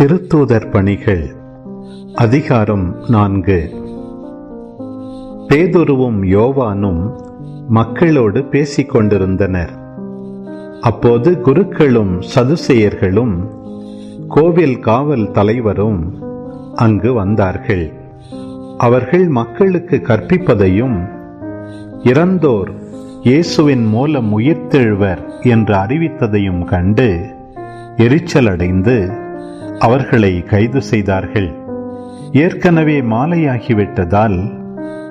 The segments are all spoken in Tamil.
திருத்தூதர் பணிகள் அதிகாரம் நான்கு. பேதுருவும் யோவானும் மக்களோடு பேசிக் கொண்டிருந்தனர் அப்போது குருக்களும் சதுசேயர்களும் கோவில் காவல் தலைவரும் அங்கு வந்தார்கள். அவர்கள் மக்களுக்கு கற்பிப்பதையும் இறந்தோர் இயேசுவின் மூலம் உயிர்த்தெழுவர் என்று அறிவித்ததையும் கண்டு எரிச்சலடைந்து அவர்களை கைது செய்தார்கள். ஏற்கனவே மாலையாகிவிட்டதால்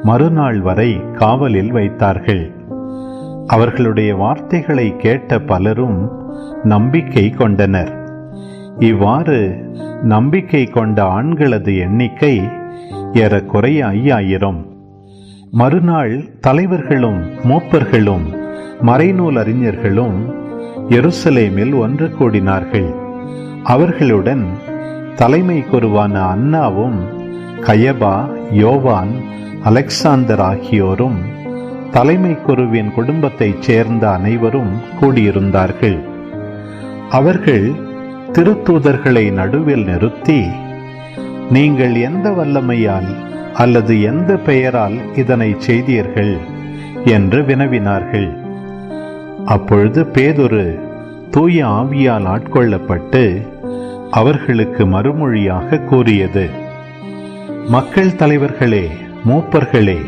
மறுநாள் வரை காவலில் வைத்தார்கள். அவர்களுடைய வார்த்தைகளை கேட்ட பலரும் நம்பிக்கை கொண்டனர். இவ்வாறு நம்பிக்கை கொண்ட ஆண்களது எண்ணிக்கை ஏறக்குறைய ஐயாயிரம் மறுநாள் தலைவர்களும் மூப்பர்களும் மறைநூல் அறிஞர்களும் எருசலேமில் ஒன்று கூடினார்கள். அவர்களுடன் தலைமை குருவான அன்னாவும் கயபா யோவான் அலெக்சாந்தர் ஆகியோரும் தலைமை குருவின் குடும்பத்தைச் சேர்ந்த அனைவரும் கூடியிருந்தார்கள். அவர்கள் திருத்தூதர்களை நடுவில் நிறுத்தி நீங்கள் எந்த வல்லமையால் அல்லது எந்த பெயரால் இதனை செய்தீர்கள்? என்று வினவினார்கள். அப்பொழுது பேதொரு தூய ஆவியால் ஆட்கொள்ளப்பட்டு அவர்களுக்கு மறுமொழியாக கூறியது. மக்கள் தலைவர்களே மூப்பர்களே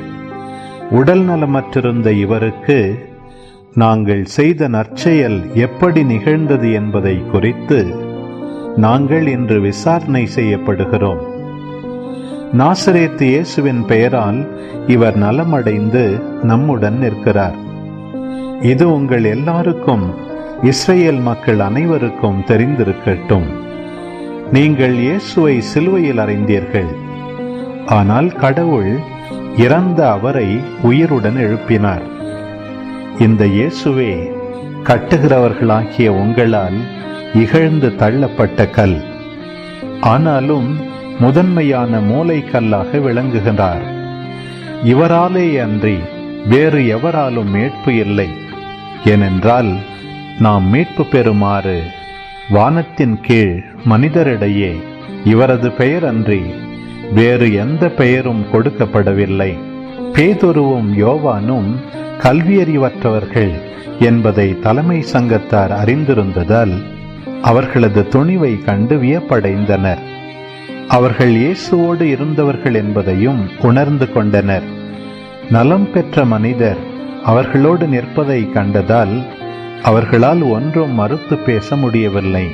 உடல் நலமற்றிருந்த இவருக்கு நாங்கள் செய்த நற்செயல் எப்படி நிகழ்ந்தது என்பதை குறித்து நாங்கள் இன்று விசாரணை செய்யப்படுகிறோம். நாசரேத்து இயேசுவின் பெயரால் இவர் நலமடைந்து நம்முடன் நிற்கிறார். இது உங்கள் எல்லாருக்கும் இஸ்ரேல் மக்கள் அனைவருக்கும் தெரிந்திருக்கட்டும். நீங்கள் இயேசுவை சிலுவையில் அறிந்தீர்கள். ஆனால் கடவுள் இறந்த அவரை உயிருடன் எழுப்பினார். இந்த இயேசுவே கட்டுகிறவர்களாகிய உங்களால் இகழ்ந்து தள்ளப்பட்ட கல். ஆனாலும் முதன்மையான மூளைக்கல்லாக விளங்குகிறார் இவராலே அன்றி வேறு எவராலும் மீட்பு இல்லை. ஏனென்றால் நாம் மீட்பு பெறுமாறு வானத்தின் கீழ் மனிதரிடையே இவரது பெயர் அன்றி வேறு எந்த பெயரும் கொடுக்கப்படவில்லை. பேதொருவும் யோவானும் கல்வியறிவற்றவர்கள் என்பதை தலைமை சங்கத்தார் அறிந்திருந்ததால் அவர்களது துணிவை கண்டு வியப்படைந்தனர். அவர்கள் இயேசுவோடு இருந்தவர்கள் என்பதையும் உணர்ந்து கொண்டனர். நலம் பெற்ற மனிதர் அவர்களோடு நிற்பதை கண்டதால் அவர்களால் ஒன்றும் மறுத்து பேச முடியவில்லை.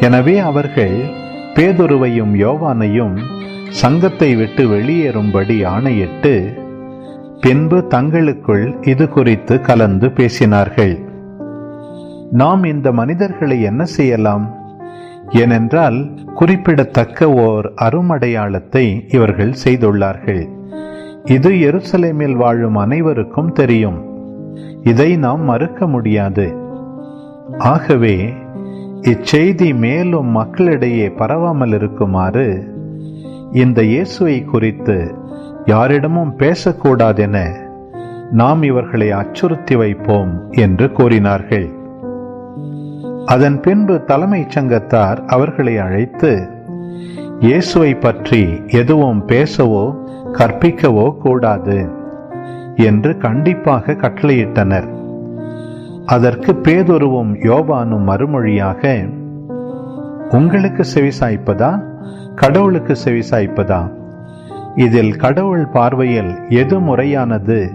எனவே அவர்கள் பேதுருவையும் யோவானையும் சங்கத்தை விட்டு வெளியேறும்படி ஆணையிட்டு பின்பு தங்களுக்குள் இது குறித்து கலந்து பேசினார்கள். நாம் இந்த மனிதர்களை என்ன செய்யலாம்? ஏனென்றால் குறிப்பிடத்தக்க ஓர் அருமடையாளத்தை இவர்கள் செய்துள்ளார்கள். இது எருசலேமில் வாழும் அனைவருக்கும் தெரியும். இதை நாம் மறுக்க முடியாது. ஆகவே இச்செய்தி மேலும் மக்களிடையே பரவாமல் இருக்குமாறு இந்த இயேசுவை குறித்து யாரிடமும் பேசக்கூடாதென நாம் இவர்களை அச்சுறுத்தி வைப்போம் என்று கூறினார்கள். அதன் பின்பு தலைமைச் சங்கத்தார் அவர்களை அழைத்து இயேசுவை பற்றி எதுவும் பேசவோ கற்பிக்கவோ கூடாது. என்று கண்டிப்பாக கட்டளையிட்டனர். அதற்கு பேதொருவும் யோவானும் மறுமொழியாக உங்களுக்கு செவிசாய்ப்பதா கடவுளுக்கு செவிசாய்ப்பதா இதில் கடவுள் பார்வையில் எது முறையானது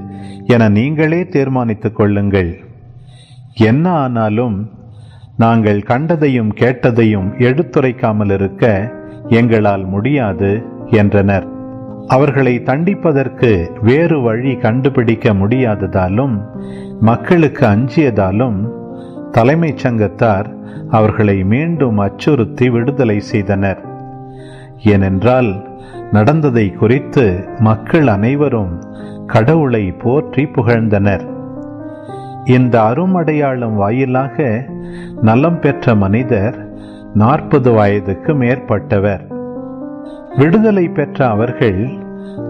என நீங்களே தீர்மானித்துக் கொள்ளுங்கள். என்ன ஆனாலும் நாங்கள் கண்டதையும் கேட்டதையும் எடுத்துரைக்காமல் இருக்க எங்களால் முடியாது என்றனர். அவர்களை தண்டிப்பதற்கு வேறு வழி கண்டுபிடிக்க முடியாததாலும் மக்களுக்கு அஞ்சியதாலும் தலைமைச் சங்கத்தார் அவர்களை மீண்டும் அச்சுறுத்தி விடுதலை செய்தனர். ஏனென்றால் நடந்ததை குறித்து மக்கள் அனைவரும் கடவுளை போற்றி புகழ்ந்தனர். இந்த அருமடையாளம் வாயிலாக நலம் பெற்ற மனிதர் நாற்பது வயதுக்கு மேற்பட்டவர். விடுதலை பெற்ற அவர்கள்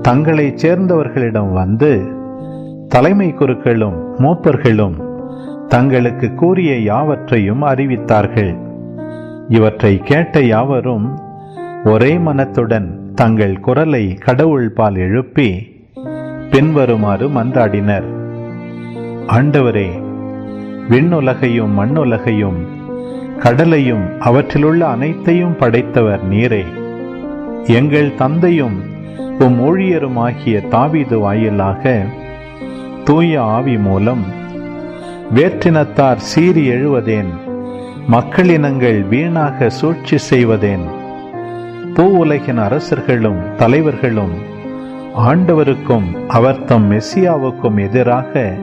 தங்களைச் சேர்ந்தவர்களிடம் வந்து தலைமை குருக்களும் மூப்பர்களும் தங்களுக்கு கூறிய யாவற்றையும் அறிவித்தார்கள். இவற்றை கேட்ட யாவரும் ஒரே மனத்துடன் தங்கள் குரலை கடவுள் பால் எழுப்பி பின்வருமாறு மன்றாடினர். ஆண்டவரே விண்ணுலகையும் மண்ணுலகையும் கடலையும் அவற்றிலுள்ள அனைத்தையும் படைத்தவர் நீரே. எங்கள் தந்தையும் உம் ஊழியருமாகிய தாவீது வாயிலாக தூய ஆவி மூலம் வேற்றினத்தார் சீறி எழுவதேன் மக்களினங்கள் வீணாக சூழ்ச்சி செய்வதேன் பூ உலகின் அரசர்களும் தலைவர்களும் ஆண்டவருக்கும் அவர் தம் மெஸ்ஸியாவுக்கும் எதிராக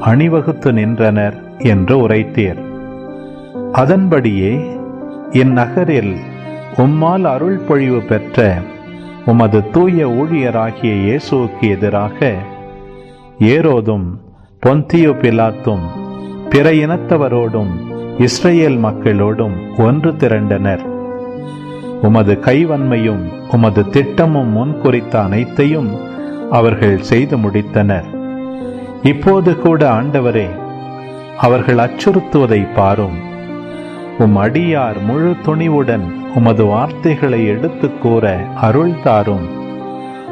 அணிவகுத்து நின்றனர் என்று உரைத்தீர். அதன்படியே இந்நகரில் உம்மால் அருள் பொழிவு பெற்ற உமது தூய ஊழியராகிய இயேசுவுக்கு எதிராக ஏரோதும் பொந்தியோ பிலாத்தும் பிற இனத்தவரோடும் இஸ்ரேல் மக்களோடும் ஒன்று திரண்டனர். உமது கைவன்மையும் உமது திட்டமும் முன் குறித்த அனைத்தையும் அவர்கள் செய்து முடித்தனர். இப்போது கூட ஆண்டவரே அவர்கள் அச்சுறுத்துவதை பாரும். உம் அடியார் முழு துணிவுடன் உமது வார்த்தைகளை எடுத்துக் கூற அருள் தாரும்.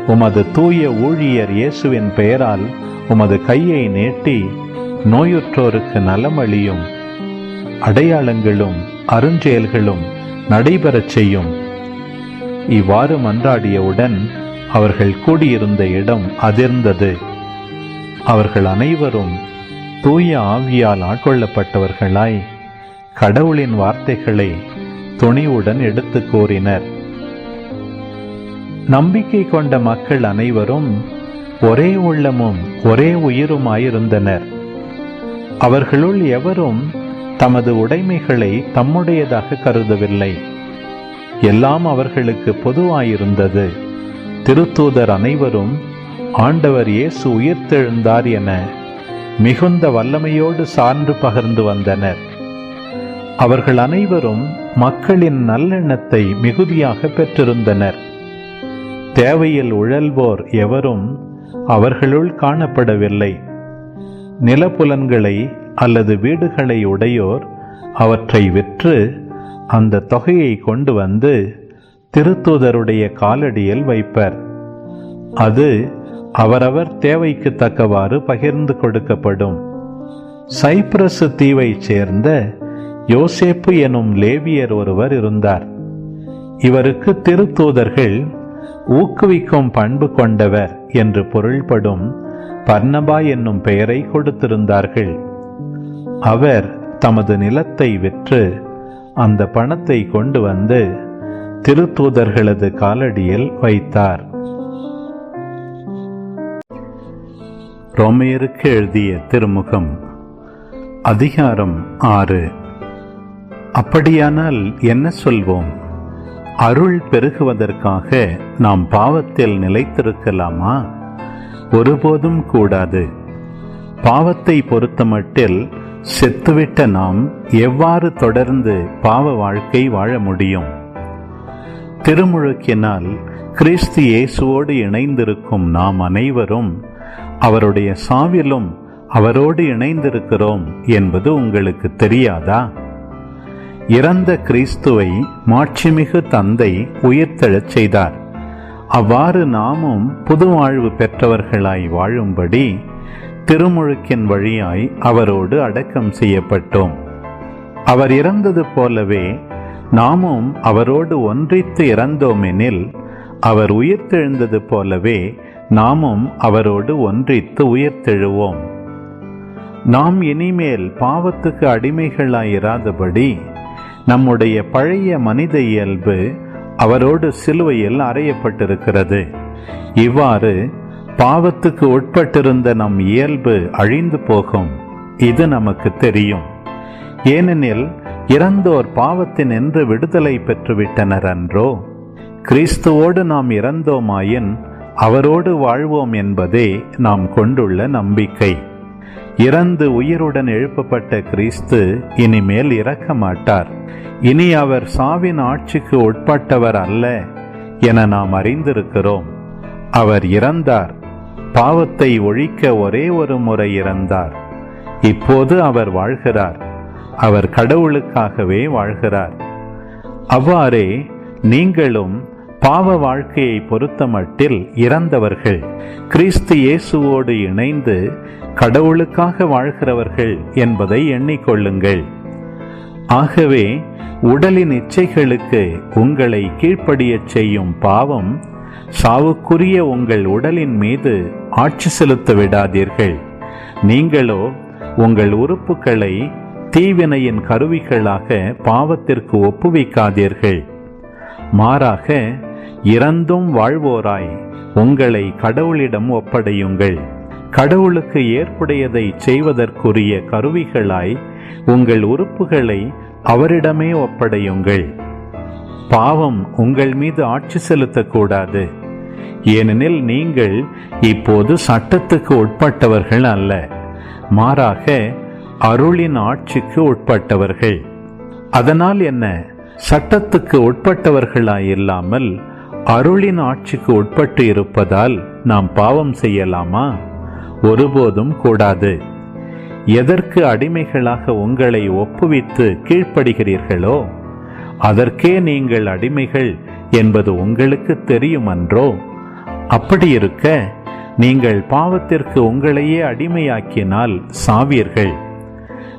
உமது தூய ஊழியர் இயேசுவின் பெயரால் உமது கையை நீட்டி நோயுற்றோருக்கு நலமளியும். அடையாளங்களும் அருஞ்செயல்களும் நடைபெறச் செய்யும். இவ்வாறு மன்றாடியவுடன் அவர்கள் கூடியிருந்த இடம் அதிர்ந்தது. அவர்கள் அனைவரும் தூய ஆவியால் ஆட்கொள்ளப்பட்டவர்களாய் கடவுளின் வார்த்தைகளை துணிவுடன் எடுத்து கூறினர். நம்பிக்கை கொண்ட மக்கள் அனைவரும் ஒரே உள்ளமும் ஒரே உயிருமாயிருந்தனர். அவர்களுள் எவரும் தமது உடைமைகளை தம்முடையதாக கருதவில்லை. எல்லாம் அவர்களுக்கு பொதுவாயிருந்தது. திருத்தூதர் அனைவரும் ஆண்டவர் இயேசு உயிர்த்தெழுந்தார் என மிகுந்த வல்லமையோடு சான்று பகர்ந்து வந்தனர். அவர்கள் அனைவரும் மக்களின் நல்லெண்ணத்தை மிகுதியாக பெற்றிருந்தனர். தேவையில் உழல்வோர் எவரும் அவர்களுள் காணப்படவில்லை. நிலப்புலன்களை அல்லது வீடுகளை உடையோர் அவற்றை விற்று அந்த தொகையை கொண்டு வந்து திருத்தூதருடைய காலடியில் வைப்பர். அது அவரவர் தேவைக்கு தக்கவாறு பகிர்ந்து கொடுக்கப்படும். சைப்ரஸ் தீவைச் சேர்ந்த யோசேப்பு எனும் லேவியர் ஒருவர் இருந்தார். இவருக்கு திருத்தூதர்கள் ஊக்குவிக்கும் பண்பு கொண்டவர் என்று பொருள்படும் பர்ணபா என்னும் பெயரை கொடுத்திருந்தார்கள். அவர் தமது நிலத்தை விற்று அந்த பணத்தை கொண்டு வந்து திருத்தூதர்களது காலடியில் வைத்தார். ரோமையருக்கு எழுதிய திருமுகம் அதிகாரம் ஆறு. அப்படியானால் என்ன சொல்வோம்? அருள் பெருகுவதற்காக நாம் பாவத்தில் நிலைத்திருக்கலாமா? ஒருபோதும் கூடாது. பாவத்தை பொறுத்தமட்டில் செத்துவிட்ட நாம் எவ்வாறு தொடர்ந்து பாவ வாழ்க்கை வாழ முடியும்? திருமுழுக்கினால் கிறிஸ்து இயேசுவோடு இணைந்திருக்கும் நாம் அனைவரும் அவருடைய சாவிலும் அவரோடு இணைந்திருக்கிறோம் என்பது உங்களுக்கு தெரியாதா? இறந்த கிறிஸ்துவை மாட்சிமிகு தந்தை உயிர்த்தெழச் செய்தார். அவ்வாறு நாமும் புது வாழ்வு பெற்றவர்களாய் வாழும்படி திருமுழுக்கின் வழியாய் அவரோடு அடக்கம் செய்யப்பட்டோம். அவர் இறந்தது போலவே நாமும் அவரோடு ஒன்றித்து இறந்தோமெனில் அவர் உயிர்த்தெழுந்தது போலவே நாமும் அவரோடு ஒன்றித்து உயிர்த்தெழுவோம். நாம் இனிமேல் பாவத்துக்கு அடிமைகளாயிராதபடி நம்முடைய பழைய மனித இயல்பு அவரோடு சிலுவையில் அறையப்பட்டிருக்கிறது. இவ்வாறு பாவத்துக்கு உட்பட்டிருந்த நம் இயல்பு அழிந்து போகும். இது நமக்கு தெரியும். ஏனெனில் இறந்தோர் பாவத்தினின்று விடுதலை பெற்றுவிட்டனர் அன்றோ? கிறிஸ்துவோடு நாம் இறந்தோமாயின் அவரோடு வாழ்வோம் என்பதே நாம் கொண்டுள்ள நம்பிக்கை. இறந்து உயிருடன் எழுப்பப்பட்ட கிறிஸ்து இனிமேல் இறக்க மாட்டார் இனி அவர் சாவின் ஆட்சிக்கு உட்பட்டவர் அல்ல என நாம் அறிந்திருக்கிறோம். அவர் இறந்தார். பாவத்தை ஒழிக்க ஒரே ஒரு முறை இறந்தார். இப்போது அவர் வாழ்கிறார். அவர் கடவுளுக்காகவே வாழ்கிறார். அவ்வாறே நீங்களும் பாவ வாழ்க்கையை பொறுத்தமட்டில் இறந்தவர்கள் கிறிஸ்து இயேசுவோடு இணைந்து கடவுளுக்காக வாழ்கிறவர்கள் என்பதை எண்ணிக்கொள்ளுங்கள். ஆகவே உடலின் இச்சைகளுக்கு உங்களை கீழ்ப்படியச் செய்யும் பாவம் சாவுக்குரிய உங்கள் உடலின் மீது ஆட்சி செலுத்த விடாதீர்கள். நீங்களோ உங்கள் உறுப்புகளை தீவினையின் கருவிகளாக பாவத்திற்கு ஒப்புவிக்காதீர்கள். மாறாக இறந்தும் வாழ்வோராய் உங்களை கடவுளிடம் ஒப்படையுங்கள். கடவுளுக்கு ஏற்புடையதை செய்வதற்குரிய கருவிகளாய் உங்கள் உறுப்புகளை அவரிடமே ஒப்படையுங்கள். பாவம் உங்கள் மீது ஆட்சி செலுத்தக்கூடாது. ஏனெனில் நீங்கள் இப்போது சட்டத்துக்கு உட்பட்டவர்கள் அல்ல மாறாக அருளின் ஆட்சிக்கு உட்பட்டவர்கள். அதனால் என்ன? சட்டத்துக்கு உட்பட்டவர்களாயில்லாமல் அருளின் ஆட்சிக்கு உட்பட்டு இருப்பதால் நாம் பாவம் செய்யலாமா? ஒருபோதும் கூடாது. எதற்கு அடிமைகளாக உங்களை ஒப்புவித்து கீழ்ப்படுகிறீர்களோ அதற்கே நீங்கள் அடிமைகள் என்பது உங்களுக்கு தெரியுமன்றோ? அப்படி இருக்க நீங்கள் பாவத்திற்கு உங்களையே அடிமையாக்கினால் சாவீர்கள்.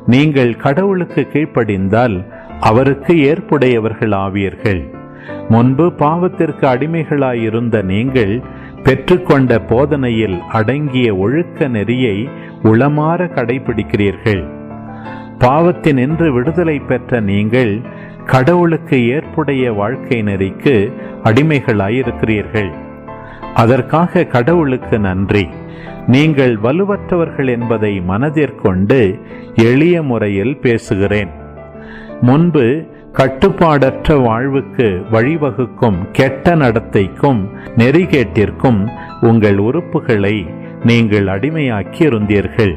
நீங்கள் கடவுளுக்கு கீழ்ப்படிந்தால் அவருக்கு ஏற்புடையவர்கள் ஆவீர்கள் முன்பு பாவத்திற்கு அடிமைகளாயிருந்த நீங்கள் பெற்றுக்கொண்ட போதனையில் அடங்கிய ஒழுக்க நெறியை உளமாற கடைபிடிக்கிறீர்கள். பாவத்தினின்று விடுதலை பெற்ற நீங்கள் கடவுளுக்கு ஏற்புடைய வாழ்க்கை நெறிக்கு அடிமைகளாயிருக்கிறீர்கள். அதற்காக கடவுளுக்கு நன்றி. நீங்கள் வலுவற்றவர்கள் என்பதை மனதிற்கொண்டு எளிய முறையில் பேசுகிறேன். முன்பு கட்டுப்பாடற்ற வாழ்வுக்கு வழிவகுக்கும் கெட்ட நடத்தைக்கும் நெறிகேட்டிற்கும் உங்கள் உறுப்புகளை நீங்கள் அடிமையாக்கி இருந்தீர்கள்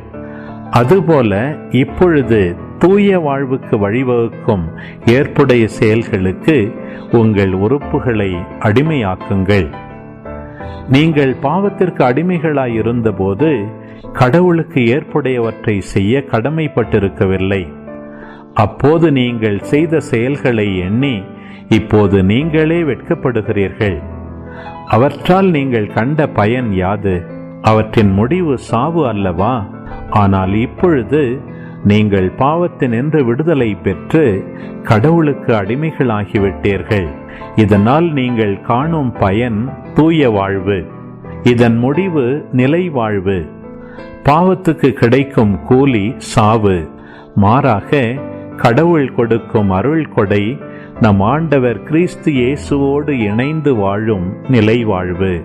அதுபோல இப்பொழுது தூய வாழ்வுக்கு வழிவகுக்கும் ஏற்புடைய செயல்களுக்கு உங்கள் உறுப்புகளை அடிமையாக்குங்கள். நீங்கள் பாவத்திற்கு அடிமைகளாய் இருந்தபோது கடவுளுக்கு ஏற்புடையவற்றை செய்ய கடமைப்பட்டிருக்கவில்லை. அப்போது நீங்கள் செய்த செயல்களை எண்ணி இப்போது நீங்களே வெட்கப்படுகிறீர்கள். அவற்றால் நீங்கள் கண்ட பயன் யாது? அவற்றின் முடிவு சாவு அல்லவா? ஆனால் இப்பொழுது நீங்கள் பாவத்தினின்று விடுதலை பெற்று கடவுளுக்கு அடிமைகளாகிவிட்டீர்கள். இதனால் நீங்கள் காணும் பயன் தூய வாழ்வு. இதன் முடிவு நிலை வாழ்வு. பாவத்துக்கு கிடைக்கும் கூலி சாவு. மாறாக கடவுள் கொடுக்கும் அருள் கொடை நம் ஆண்டவர் கிறிஸ்து இயேசுவோடு இணைந்து வாழும் நிலை வாழ்வு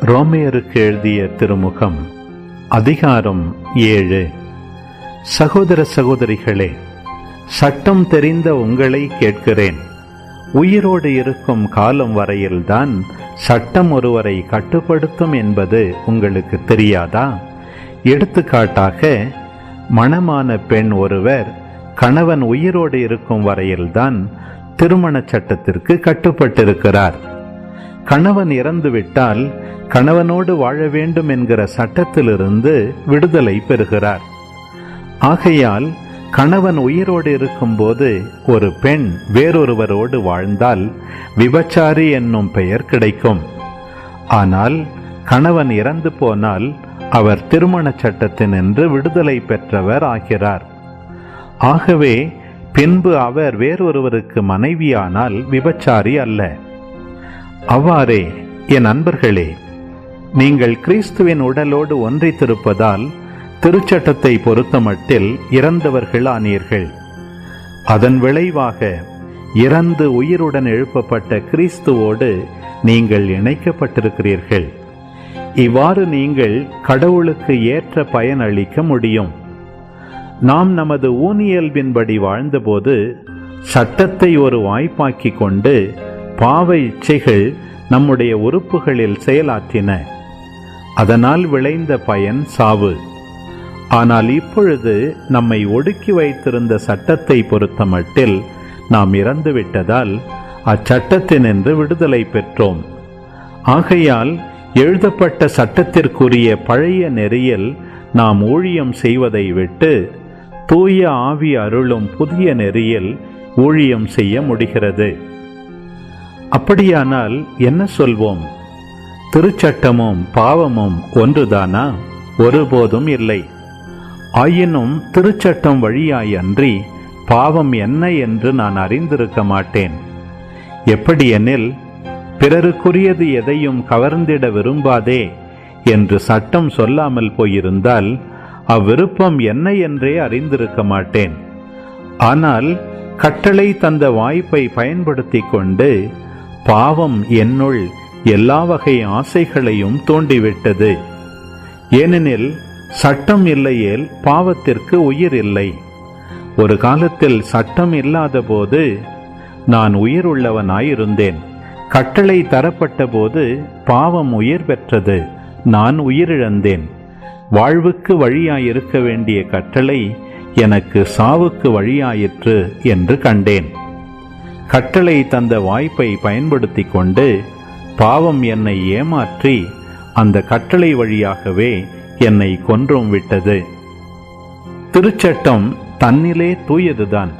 ரோமையருக்கு எழுதிய திருமுகம் அதிகாரம் ஏழு. சகோதர சகோதரிகளே சட்டம் தெரிந்த உங்களை கேட்கிறேன். உயிரோடு இருக்கும் காலம் வரையில்தான் சட்டம் ஒருவரை கட்டுப்படுத்தும் என்பது உங்களுக்கு தெரியாதா? எடுத்துக்காட்டாக மணமான பெண் ஒருவர் கணவன் உயிரோடு இருக்கும் வரையில்தான் திருமண சட்டத்திற்கு கட்டுப்பட்டிருக்கிறார். கணவன் இறந்துவிட்டால் கணவனோடு வாழ வேண்டும் என்கிற சட்டத்திலிருந்து விடுதலை பெறுகிறார். ஆகையால் கணவன் உயிரோடு இருக்கும்போது ஒரு பெண் வேறொருவரோடு வாழ்ந்தால் விபச்சாரி என்னும் பெயர் கிடைக்கும். ஆனால் கணவன் இறந்து போனால் அவர் திருமண சட்டத்தினின்று விடுதலை பெற்றவர் ஆகிறார். ஆகவே பின்பு அவர் வேறொருவருக்கு மனைவியானால் விபச்சாரி அல்ல. அவ்வாறே என் அன்பர்களே நீங்கள் கிறிஸ்துவின் உடலோடு ஒன்றித்திருப்பதால் திருச்சட்டத்தை பொறுத்தமட்டில் இறந்தவர்கள் ஆனீர்கள். அதன் விளைவாக இறந்து உயிருடன் எழுப்பப்பட்ட கிறிஸ்துவோடு நீங்கள் இணைக்கப்பட்டிருக்கிறீர்கள். இவ்வாறு நீங்கள் கடவுளுக்கு ஏற்ற பயன் அளிக்க முடியும். நாம் நமது ஊனியல்பின்படி வாழ்ந்தபோது சட்டத்தை ஒரு வாய்ப்பாக்கி கொண்டு பாவ இச்சைகள் நம்முடைய உறுப்புகளில் செயலாற்றின. அதனால் விளைந்த பயன் சாவு. ஆனால் இப்பொழுது நம்மை ஒடுக்கி வைத்திருந்த சட்டத்தை பொறுத்தமட்டில் நாம் இறந்துவிட்டதால் அச்சட்டத்தினின்று விடுதலை பெற்றோம். ஆகையால் எழுதப்பட்ட சட்டத்திற்குரிய பழைய நெறியில் நாம் ஊழியம் செய்வதை விட்டு தூய ஆவி அருளும் புதிய நெறியில் ஊழியம் செய்ய முடிகிறது. அப்படியானால் என்ன சொல்வோம்? திருச்சட்டமும் பாவமும் ஒன்றுதானா? ஒருபோதும் இல்லை. ஆயினும் திருச்சட்டம் வழியாயன்றி பாவம் என்ன என்று நான் அறிந்திருக்க மாட்டேன். எப்படியெனில் பிறருக்குரியது எதையும் கவர்ந்திட விரும்பாதே என்று சட்டம் சொல்லாமல் போயிருந்தால் அவ்விருப்பம் என்ன என்றே அறிந்திருக்க மாட்டேன். ஆனால் கட்டளை தந்த வாய்ப்பை பயன்படுத்தி கொண்டு பாவம் என்னுள் எல்லா வகை ஆசைகளையும் தோண்டிவிட்டது. ஏனெனில் சட்டம் இல்லையேல் பாவத்திற்கு உயிர் இல்லை. ஒரு காலத்தில் சட்டம் இல்லாத போது நான் உயிர் உள்ளவனாயிருந்தேன் கட்டளை தரப்பட்ட போது பாவம் உயிர் பெற்றது. நான் உயிரிழந்தேன். வாழ்வுக்கு வழியாயிருக்க வேண்டிய கட்டளை எனக்கு சாவுக்கு வழியாயிற்று என்று கண்டேன். கட்டளை தந்த வாய்ப்பை பயன்படுத்தி கொண்டு பாவம் என்னை ஏமாற்றி அந்த கட்டளை வழியாகவே என்னை கொன்றும் விட்டது. திருச்சட்டம் தன்னிலே தூயதுதான்.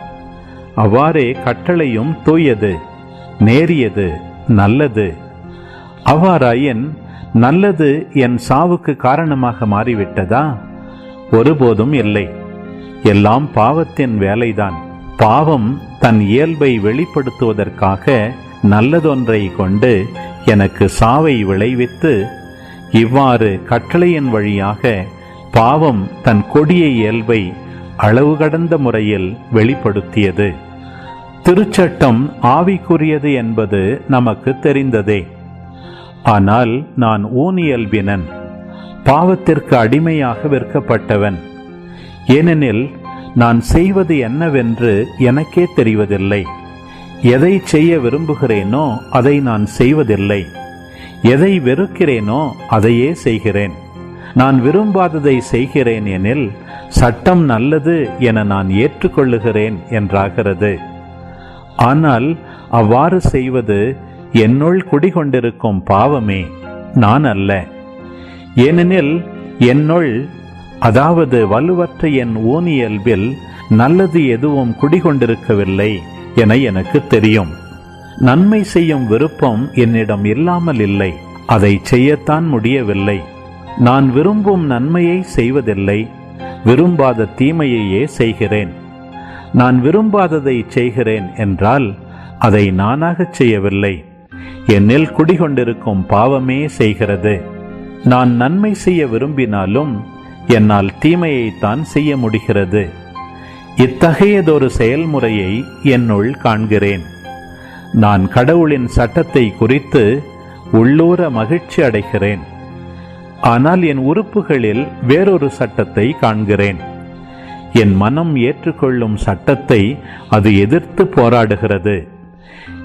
அவ்வாறே கட்டளையும் தூயது நேரியது. நல்லது. அவ்வாறாயின் நல்லது என் சாவுக்கு காரணமாக மாறிவிட்டதா? ஒருபோதும் இல்லை. எல்லாம் பாவத்தின் வேலைதான். பாவம் தன் இயல்பை வெளிப்படுத்துவதற்காக நல்லதொன்றை கொண்டு எனக்கு சாவை விளைவித்து இவ்வாறு கட்டளையின் வழியாக பாவம் தன் கொடிய இயல்பை அளவு கடந்த முறையில் வெளிப்படுத்தியது. திருச்சட்டம் ஆவிக்குரியது என்பது நமக்கு தெரிந்ததே. ஆனால் நான் ஊனியல்பினன் பாவத்திற்கு அடிமையாக விற்கப்பட்டவன் ஏனெனில் நான் செய்வது என்னவென்று எனக்கே தெரிவதில்லை. எதை செய்ய விரும்புகிறேனோ அதை நான் செய்வதில்லை. எதை வெறுக்கிறேனோ அதையே செய்கிறேன். நான் விரும்பாததை செய்கிறேன் எனில் சட்டம் நல்லது என நான் ஏற்றுக்கொள்ளுகிறேன் என்றாகிறது. ஆனால் அவ்வாறு செய்வது என்னுள் குடிகொண்டிருக்கும் பாவமே நான் அல்ல. ஏனெனில் என்னுள் அதாவது வலுவற்ற என் ஊனியல்பில் நல்லது எதுவும் குடிகொண்டிருக்கவில்லை என எனக்கு தெரியும். நன்மை செய்யும் விருப்பம் என்னிடம் இல்லாமல் இல்லை அதை செய்யத்தான் முடியவில்லை. நான் விரும்பும் நன்மையை செய்வதில்லை விரும்பாத தீமையையே செய்கிறேன். நான் விரும்பாததை செய்கிறேன் என்றால் அதை நானாகச் செய்யவில்லை. என்னில் குடிகொண்டிருக்கும் பாவமே செய்கிறது. நான் நன்மை செய்ய விரும்பினாலும் என்னால் தீமையைத்தான் செய்ய முடிகிறது. இத்தகையதொரு செயல்முறையை என்னுள் காண்கிறேன். நான் கடவுளின் சட்டத்தை குறித்து உள்ளூர மகிழ்ச்சி அடைகிறேன். ஆனால் என் உறுப்புகளில் வேறொரு சட்டத்தை காண்கிறேன். என் மனம் ஏற்றுக்கொள்ளும் சட்டத்தை அது எதிர்த்து போராடுகிறது.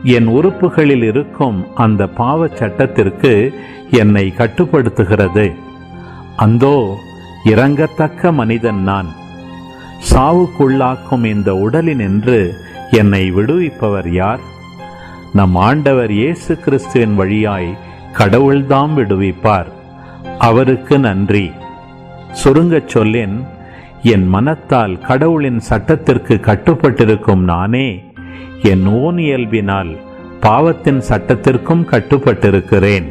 என் உறுப்புகளில் இருக்கும் அந்த பாவ சட்டத்திற்கு என்னை கட்டுப்படுத்துகிறது. அந்தோ இறங்கத்தக்க மனிதன் நான். சாவுக்குள்ளாக்கும் இந்த உடலினின்று என்னை விடுவிப்பவர் யார்? நம் ஆண்டவர் இயேசு கிறிஸ்துவின் வழியாய் கடவுள்தாம் விடுவிப்பார். அவருக்கு நன்றி. சுருங்கச் சொல்லின் என் மனத்தால் கடவுளின் சட்டத்திற்கு கட்டுப்பட்டிருக்கும் நானே என் ஓன் இயல்பினால் பாவத்தின் சட்டத்திற்கும் கட்டுப்பட்டிருக்கிறேன்.